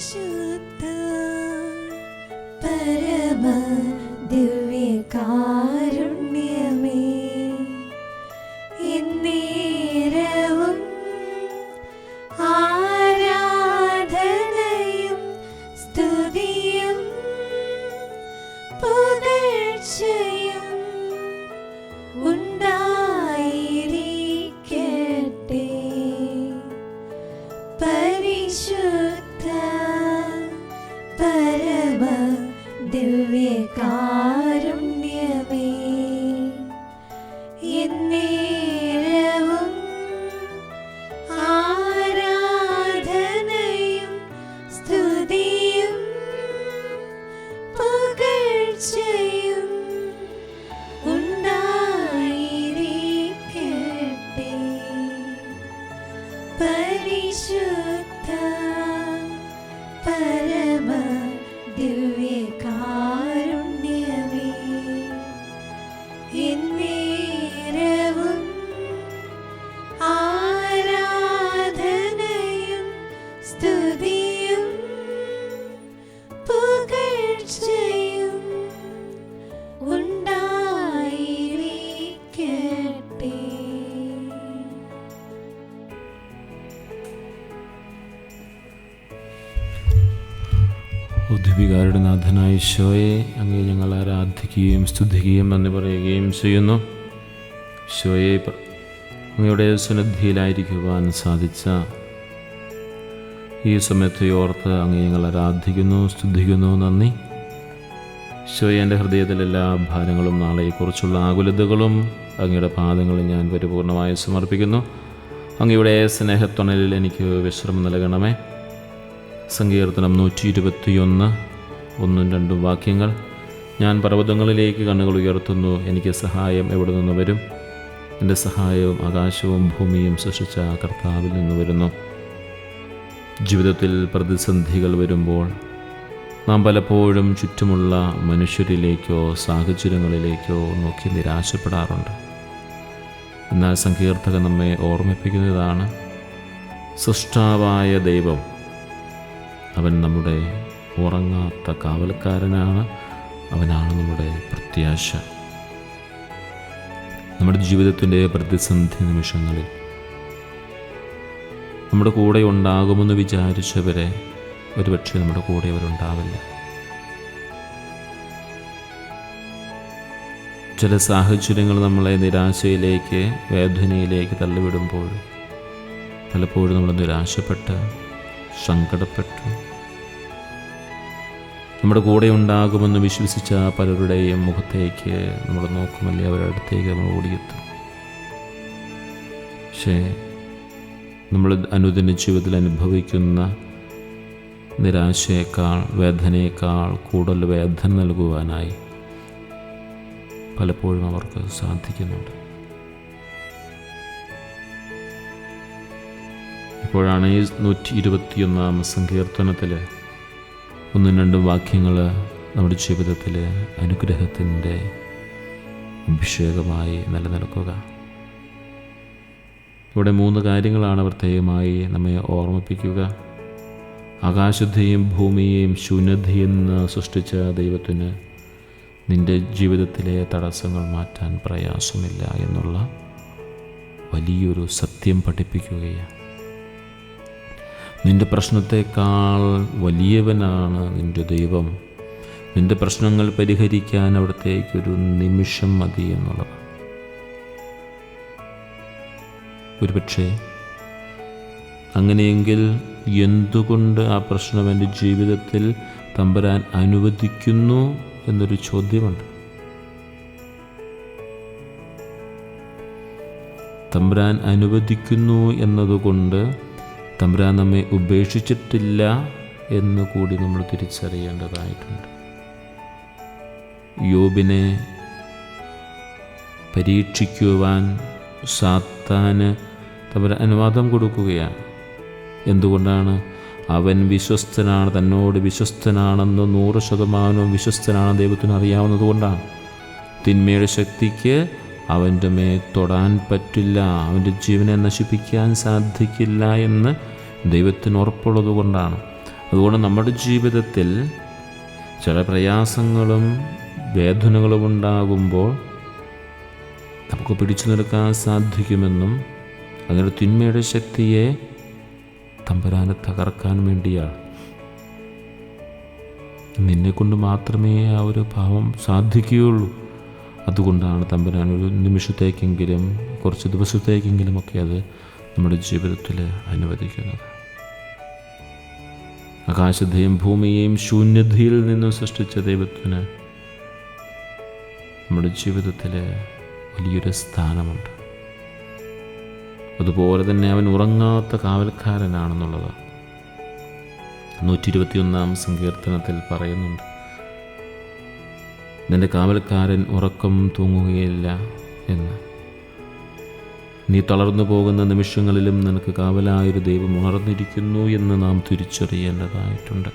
शुद्ध परम दिवे ഈശോയെ അങ്ങേ ഞങ്ങൾ ആരാധിക്കുകയും സ്തുതിക്കുകയും നന്ദി പറയുകയും ചെയ്യുന്നു. ഈശോയെ അങ്ങയുടെ സന്നിധിയിലായിരിക്കുവാൻ സാധിച്ച ഈ സമയത്ത് ഓർത്ത് അങ്ങേ ഞങ്ങൾ ആരാധിക്കുന്നു സ്തുതിക്കുന്നു നന്ദി. ഈശോയെ എന്റെ ഹൃദയത്തിലെ എല്ലാ ഭാരങ്ങളും നാളെക്കുറിച്ചുള്ള ആകുലതകളും അങ്ങയുടെ പാദങ്ങളിൽ ഞാൻ പരിപൂർണമായി സമർപ്പിക്കുന്നു. അങ്ങയുടെ സ്നേഹത്തുണലിൽ എനിക്ക് വിശ്രമം നൽകണമേ. സങ്കീർത്തനം നൂറ്റി ഇരുപത്തിയൊന്ന് ഒന്നും രണ്ടും വാക്യങ്ങൾ. ഞാൻ പർവതങ്ങളിലേക്ക് കണ്ണുകൾ ഉയർത്തുന്നു. എനിക്ക് സഹായം എവിടെ നിന്ന് വരും? എന്റെ സഹായവും ആകാശവും ഭൂമിയും സൃഷ്ടിച്ച കർത്താവിൽ നിന്ന് വരുന്നു. ജീവിതത്തിൽ പ്രതിസന്ധികൾ വരുമ്പോൾ നാം പലപ്പോഴും ചുറ്റുമുള്ള മനുഷ്യരിലേക്കോ സാഹചര്യങ്ങളിലേക്കോ നോക്കി നിരാശപ്പെടാറുണ്ട്. എന്നാൽ സങ്കീർത്തകൻ നമ്മെ ഓർമ്മിപ്പിക്കുന്നതാണ് സൃഷ്ടാവായ ദൈവം അവൻ നമ്മുടെ ഉറങ്ങാത്ത കാവൽക്കാരനാണ് അവനാണ് നമ്മുടെ പ്രത്യാശ. നമ്മുടെ ജീവിതത്തിന്റെ പ്രതിസന്ധി നിമിഷങ്ങളിൽ നമ്മുടെ കൂടെ ഉണ്ടാകുമെന്ന് വിചാരിച്ചവരെ ഒരുപക്ഷെ നമ്മുടെ കൂടെ അവരുണ്ടാവില്ല. ചില സാഹചര്യങ്ങൾ നമ്മളെ നിരാശയിലേക്ക് വേദനയിലേക്ക് തള്ളിവിടുമ്പോൾ പലപ്പോഴും നമ്മൾ നിരാശപ്പെട്ട് സങ്കടപ്പെട്ടു നമ്മുടെ കൂടെ ഉണ്ടാകുമെന്ന് വിശ്വസിച്ച പലരുടെയും മുഖത്തേക്ക് നമ്മൾ നോക്കുമല്ലേ അവരുടെ അടുത്തേക്ക് നമ്മൾ ഓടിയെത്തും. പക്ഷേ നമ്മൾ അനുദിന ജീവിതത്തിൽ അനുഭവിക്കുന്ന നിരാശയേക്കാൾ വേദനയേക്കാൾ കൂടുതൽ വേദന നൽകുവാനായി പലപ്പോഴും അവർക്ക് സാധിക്കുന്നുണ്ട്. ഇപ്പോഴാണ് ഈ നൂറ്റി ഇരുപത്തിയൊന്നാം സങ്കീർത്തനത്തിൽ ഒന്നും രണ്ടും വാക്യങ്ങൾ നമ്മുടെ ജീവിതത്തിൽ അനുഗ്രഹത്തിന്റെ അഭിഷേകമായി നിലനിൽക്കുക. ഇവിടെ മൂന്ന് കാര്യങ്ങളാണ് പ്രത്യേകമായി നമ്മെ ഓർമ്മിപ്പിക്കുക. ആകാശത്തെയും ഭൂമിയെയും ശൂന്യതയും സൃഷ്ടിച്ച ദൈവത്തിന് നിന്റെ ജീവിതത്തിലെ തടസ്സങ്ങൾ മാറ്റാൻ പ്രയാസമില്ല എന്നുള്ള വലിയൊരു സത്യം പഠിപ്പിക്കുകയാണ്. നിന്റെ പ്രശ്നത്തെക്കാൾ വലിയവനാണ് നിന്റെ ദൈവം. നിന്റെ പ്രശ്നങ്ങൾ പരിഹരിക്കാൻ അവിടത്തേക്കൊരു നിമിഷം മതി എന്നുള്ളത്. ഒരുപക്ഷെ അങ്ങനെയെങ്കിൽ എന്തുകൊണ്ട് ആ പ്രശ്നം എന്റെ ജീവിതത്തിൽ തമ്പരാൻ അനുവദിക്കുന്നു എന്നൊരു ചോദ്യമുണ്ട്. തമ്പരാൻ അനുവദിക്കുന്നു എന്നതുകൊണ്ട് തമ്പുരാൻ നമ്മെ ഉപേക്ഷിച്ചിട്ടില്ല എന്ന് കൂടി നമ്മൾ തിരിച്ചറിയേണ്ടതായിട്ടുണ്ട്. യോബിനെ പരീക്ഷിക്കുവാൻ സാത്താന് തമ്പുരാൻ അനുവാദം കൊടുക്കുകയാണ്. എന്തുകൊണ്ടാണ്? അവൻ വിശ്വസ്തനാണ് തന്നോട് വിശ്വസ്തനാണെന്ന് നൂറ് ശതമാനവും വിശ്വസ്തനാണ് ദൈവത്തിന് അറിയാവുന്നതുകൊണ്ടാണ്. തിന്മയുടെ ശക്തിക്ക് അവന്റെ മേ തൊടാൻ പറ്റില്ല അവന്റെ ജീവനെ നശിപ്പിക്കാൻ സാധിക്കില്ല എന്ന് ദൈവത്തിന് ഉറപ്പുള്ളത് കൊണ്ടാണ്. അതുകൊണ്ട് നമ്മുടെ ജീവിതത്തിൽ ചില പ്രയാസങ്ങളും വേദനകളും ഉണ്ടാകുമ്പോൾ നമുക്ക് പിടിച്ചു നിൽക്കാൻ സാധിക്കുമെന്നും അങ്ങനെ തിന്മയുടെ ശക്തിയെ തമ്പുരാനെ തകർക്കാൻ വേണ്ടിയാണ്. നിന്നെ കൊണ്ട് മാത്രമേ ആ ഒരു ഭാവം സാധിക്കുകയുള്ളൂ. അതുകൊണ്ടാണ് തമ്പുരാൻ ഒരു നിമിഷത്തേക്കെങ്കിലും കുറച്ച് ദിവസത്തേക്കെങ്കിലും ഒക്കെ അത് നമ്മുടെ ജീവിതത്തിൽ അനുവദിക്കുന്നത്. ആകാശത്തെയും ഭൂമിയെയും ശൂന്യതയിൽ നിന്നും സൃഷ്ടിച്ച ദൈവത്തിന് നമ്മുടെ ജീവിതത്തിൽ വലിയൊരു സ്ഥാനമുണ്ട്. അതുപോലെ തന്നെ അവൻ ഉറങ്ങാത്ത കാവൽക്കാരനാണെന്നുള്ളത് നൂറ്റി ഇരുപത്തിയൊന്നാം സങ്കീർത്തനത്തിൽ പറയുന്നുണ്ട്. നിന്റെ കാവൽക്കാരൻ ഉറക്കം തൂങ്ങുകയില്ല എന്ന്. നീ തളർന്നു പോകുന്ന നിമിഷങ്ങളിലും നിനക്ക് കാവലായൊരു ദൈവം ഉണർന്നിരിക്കുന്നു എന്ന് നാം തിരിച്ചറിയേണ്ടതായിട്ടുണ്ട്.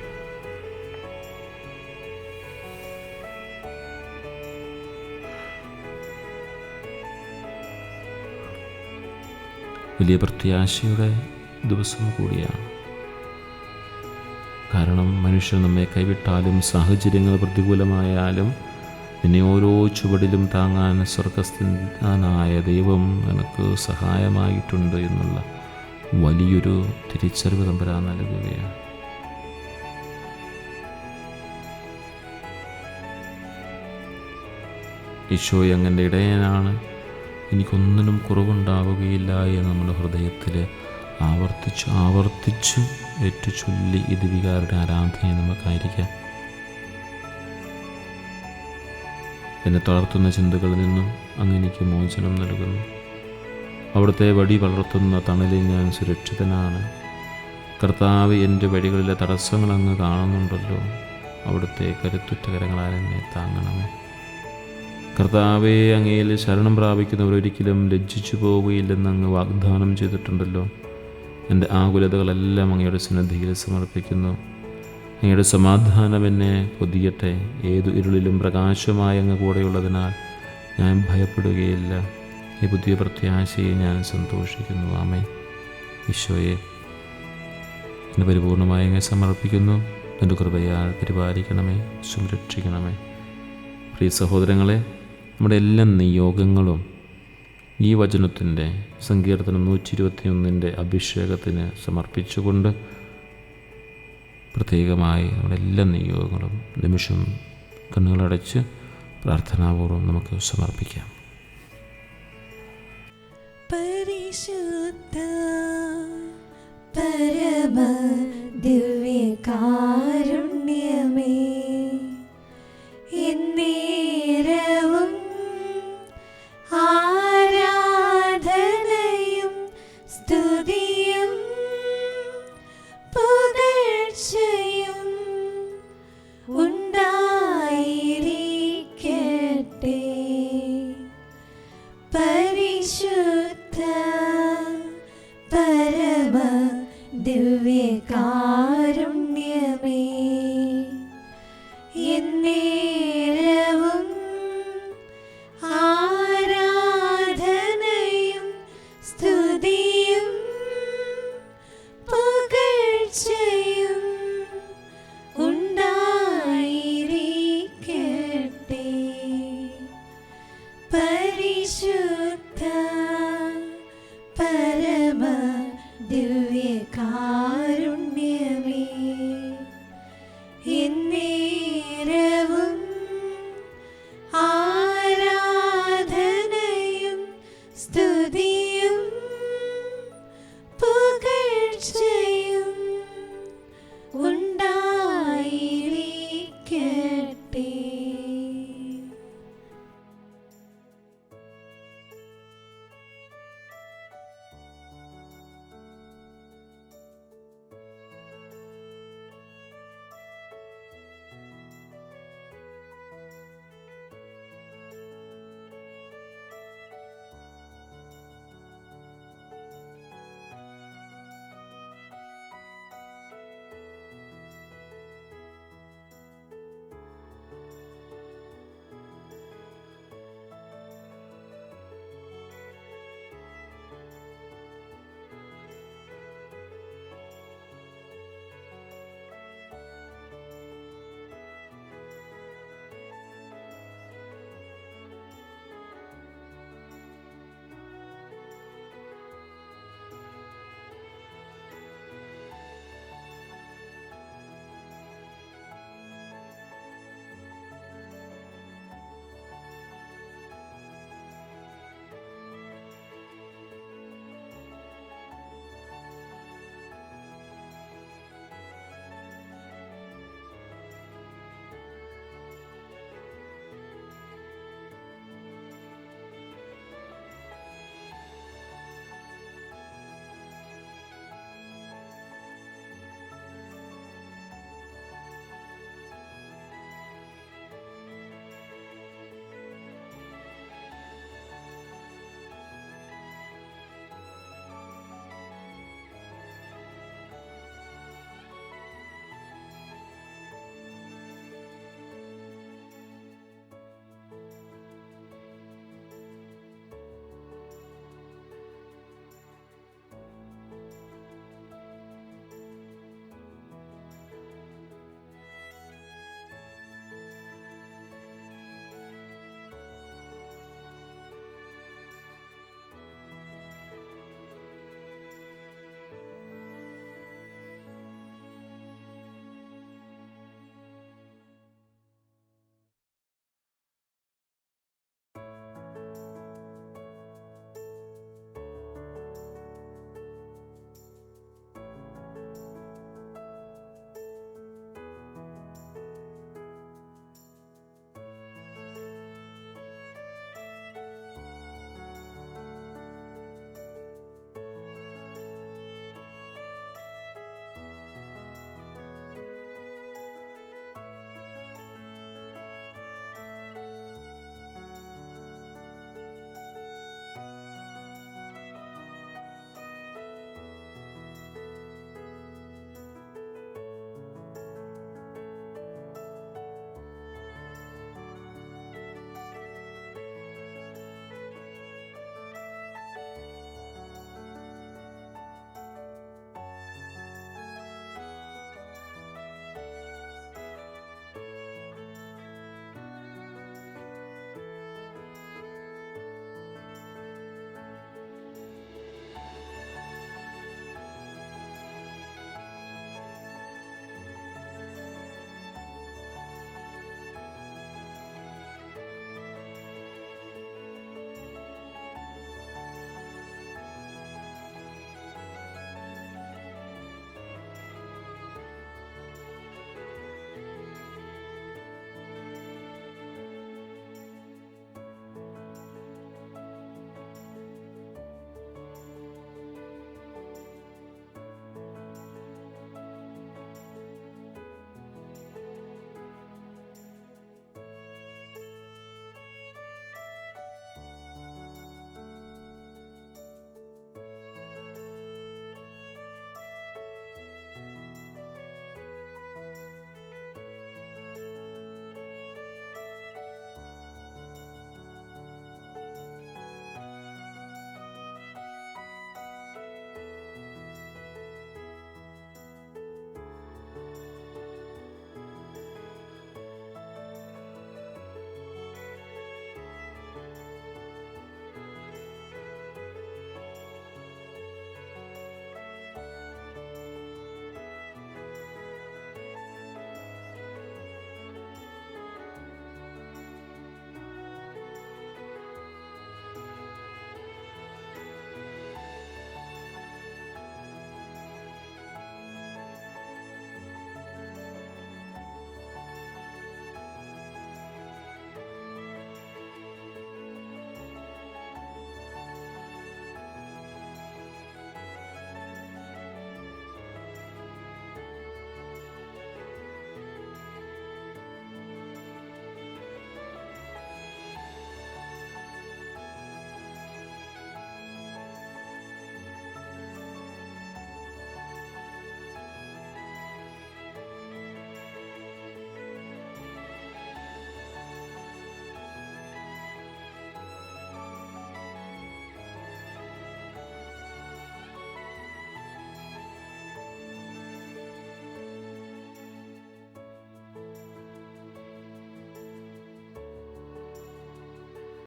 വലിയ പ്രത്യാശയുടെ ദിവസം കൂടിയാണ്. കാരണം മനുഷ്യർ നമ്മെ കൈവിട്ടാലും സാഹചര്യങ്ങൾ പ്രതികൂലമായാലും നിന്നെ ഓരോ ചുവടിലും താങ്ങാൻ സ്വർഗസ്ഥനായ ദൈവം നിനക്ക് സഹായമായിട്ടുണ്ട് എന്നുള്ള വലിയൊരു തിരിച്ചറിവ് തമ്പരാൻ നൽകുകയാണ്. ഈശോ അങ്ങന്റെ ഇടയനാണ്. എനിക്കൊന്നിനും കുറവുണ്ടാവുകയില്ല എന്ന് നമ്മുടെ ഹൃദയത്തിൽ ആവർത്തിച്ച് ആവർത്തിച്ച് ഏറ്റു ചൊല്ലി വികാരുടെ ആരാധനയെ നമുക്കായിരിക്കാം. എന്നെ തളർത്തുന്ന ചിന്തകളിൽ നിന്നും അങ്ങ് എനിക്ക് മോചനം നൽകുന്നു. അവിടുത്തെ വടി വളർത്തുന്ന തണലിൽ ഞാൻ സുരക്ഷിതനാണ്. കർത്താവ് എന്റെ വഴികളിലെ തടസ്സങ്ങൾ അങ്ങ് കാണുന്നുണ്ടല്ലോ. അവിടുത്തെ കരുത്തുറ്റ എന്നെ താങ്ങണമേ. കർത്താവെ അങ്ങയിൽ ശരണം പ്രാപിക്കുന്നവർ ഒരിക്കലും ലജ്ജിച്ചു പോവുകയില്ലെന്ന് അങ്ങ് വാഗ്ദാനം ചെയ്തിട്ടുണ്ടല്ലോ. എന്റെ ആകുലതകളെല്ലാം അങ്ങയുടെ സന്നദ്ധിയിൽ സമർപ്പിക്കുന്നു. അങ്ങയുടെ സമാധാനം എന്നെ പൊതിയട്ടെ. ഏതു ഇരുളിലും പ്രകാശമായ അങ്ങ് കൂടെയുള്ളതിനാൽ ഞാൻ ഭയപ്പെടുകയില്ല. ഈ പുതിയ പ്രത്യാശയെ ഞാൻ സന്തോഷിക്കുന്നു. ആമേ ഈശോയെ എന്നെ പരിപൂർണമായി അങ്ങ് സമർപ്പിക്കുന്നു. എന്റെ കൃപയാൽ പരിപാലിക്കണമേ സംരക്ഷിക്കണമേ. പ്രിയ സഹോദരങ്ങളെ നമ്മുടെ എല്ലാ നിയോഗങ്ങളും ഈ വചനത്തിന്റെ സങ്കീർത്തനം നൂറ്റി ഇരുപത്തിയൊന്നിന്റെ അഭിഷേകത്തിന് സമർപ്പിച്ചുകൊണ്ട് പ്രത്യേകമായി നമ്മുടെ എല്ലാ നിയോഗങ്ങളും നിമിഷം കണ്ണുകളടച്ച് പ്രാർത്ഥനാപൂർവം നമുക്ക് സമർപ്പിക്കാം. പരിശുദ്ധ പരമ ദിവ്യകാരുണ്യമേ. പരമ ദിവ്യകാ